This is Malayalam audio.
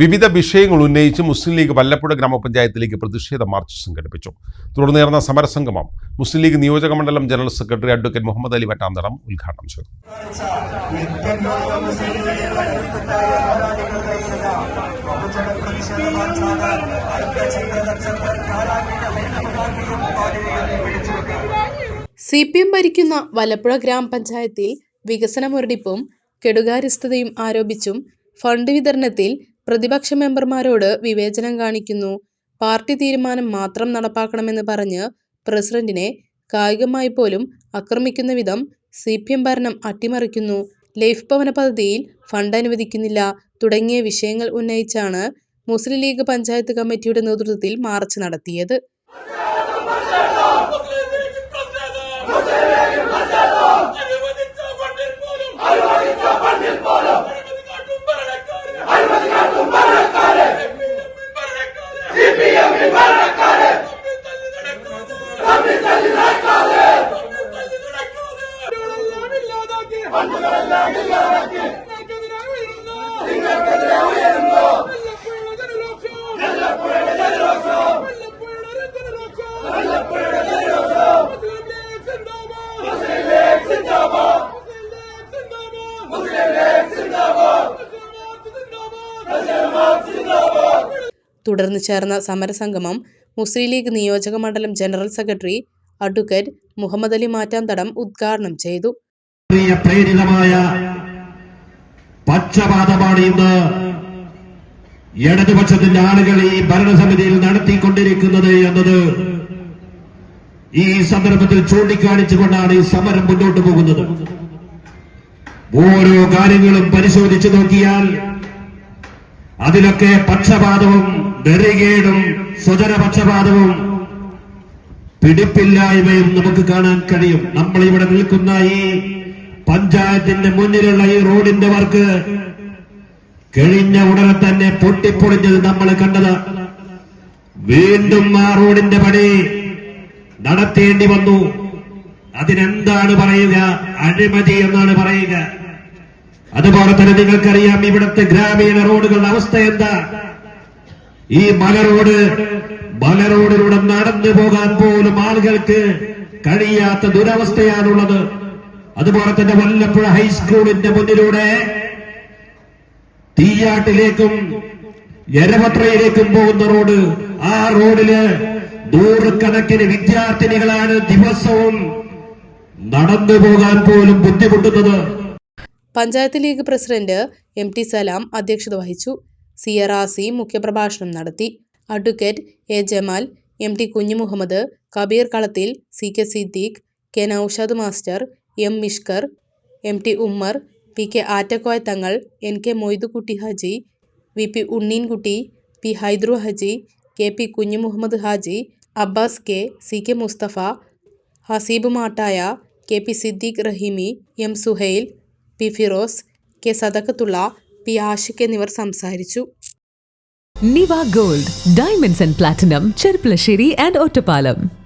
വിവിധ വിഷയങ്ങൾ ഉന്നയിച്ച് മുസ്ലിം ലീഗ് വല്ലപ്പുഴ ഗ്രാമപഞ്ചായത്തിലേക്ക് പ്രതിഷേധ മാർച്ച് സംഘടിപ്പിച്ചു. തുടർന്ന് നേർന്ന സമരസംഗമം മുസ്ലിം ലീഗ് നിയോജക മണ്ഡലം general secretary advocate Muhammad Ali Vattanthadam ഉദ്ഘാടനം ചെയ്തു. സി പി എം ഭരിക്കുന്ന വലപ്പുഴ ഗ്രാമപഞ്ചായത്തിൽ വികസന മുരടിപ്പും കെടുകാര്യസ്ഥതയും ആരോപിച്ചും ഫണ്ട് വിതരണത്തിൽ പ്രതിപക്ഷ മെമ്പർമാരോട് വിവേചനം കാണിക്കുന്നു. പാർട്ടി തീരുമാനം മാത്രം നടപ്പാക്കണമെന്ന് പറഞ്ഞ് പ്രസിഡന്റിനെ കായികമായി പോലും ആക്രമിക്കുന്ന വിധം സി പി എം ഭരണം അട്ടിമറിക്കുന്നു. ലൈഫ് ഭവന പദ്ധതിയിൽ ഫണ്ട് അനുവദിക്കുന്നില്ല. തുടങ്ങിയ വിഷയങ്ങൾ ഉന്നയിച്ചാണ് മുസ്ലിം ലീഗ് പഞ്ചായത്ത് കമ്മിറ്റിയുടെ നേതൃത്വത്തിൽ മാർച്ച് നടത്തിയത്. തുടർന്ന് ചേർന്ന സമരസംഗമം മുസ്ലിം ലീഗ് നിയോജക മണ്ഡലം general secretary advocate Muhammad Ali Mattanthadam ഉദ്ഘാടനം ചെയ്തു. പക്ഷപാതമാണ് ഇന്ന് ഇടതുപക്ഷത്തിന്റെ ആളുകൾ ഈ ഭരണസമിതിയിൽ നടത്തിക്കൊണ്ടിരിക്കുന്നത് എന്നത് ഈ സന്ദർഭത്തിൽ ചൂണ്ടിക്കാണിച്ചുകൊണ്ടാണ് ഈ സമരം മുന്നോട്ട് പോകുന്നത്. ഓരോ കാര്യങ്ങളും പരിശോധിച്ചു നോക്കിയാൽ അതിലൊക്കെ പക്ഷപാതവും നെറികേടും സ്വജനപക്ഷപാതവും പിടിപ്പില്ലായ്മയും നമുക്ക് കാണാൻ കഴിയും. നമ്മൾ ഇവിടെ നിൽക്കുന്ന ഈ പഞ്ചായത്തിന്റെ മുന്നിലുള്ള ഈ റോഡിന്റെ വർക്ക് കഴിഞ്ഞ ഉടനെ തന്നെ പൊട്ടിപ്പൊളിഞ്ഞത് നമ്മൾ കണ്ടത്. വീണ്ടും ആ റോഡിന്റെ പണി നടത്തേണ്ടി വന്നു. അതിനെന്താണ് പറയുക? അഴിമതി എന്നാണ് പറയുക. അതുപോലെ തന്നെ നിങ്ങൾക്കറിയാം ഇവിടുത്തെ ഗ്രാമീണ റോഡുകളുടെ അവസ്ഥ എന്താ? ഈ മലരോട് മലരോടിലൂടെ നടന്നു പോകാൻ പോലും ആളുകൾക്ക് കഴിയാത്ത ദുരവസ്ഥയാണുള്ളത്. അതുപോലെ തന്നെ വല്ലപ്പുഴ ഹൈസ്കൂളിന്റെ മുന്നിലൂടെ തീയാട്ടിലേക്കും എരപത്രയിലേക്കും പോകുന്ന റോഡ്. ആ റോഡിൽ നൂറുകണക്കിന് വിദ്യാർത്ഥിനികളാണ് ദിവസവും നടന്നു പോകാൻ പോലും ബുദ്ധിമുട്ടുന്നത്. Panchayat League president M T Salam അധ്യക്ഷത വഹിച്ചു. സി ആർ ആസി മുഖ്യപ്രഭാഷണം നടത്തി. Advocate A Jamal M T Kunjumuhammad Kabeer Kalathil C K Siddique K Noushad master M Mishkar M T Ummer P K Attakoya Thangal N K Moidutty Haji V P Unneenkutty P Haidru Haji K P Kunjumuhammad Haji Abbas K C K Musthafa Haseeb Mattaya K P Siddique Rahimi M Suhail P Firoz K Sadakkathulla P Ashiq എന്നിവർ സംസാരിച്ചു. Niva gold diamonds and platinum Cherpulassery and Ottapalam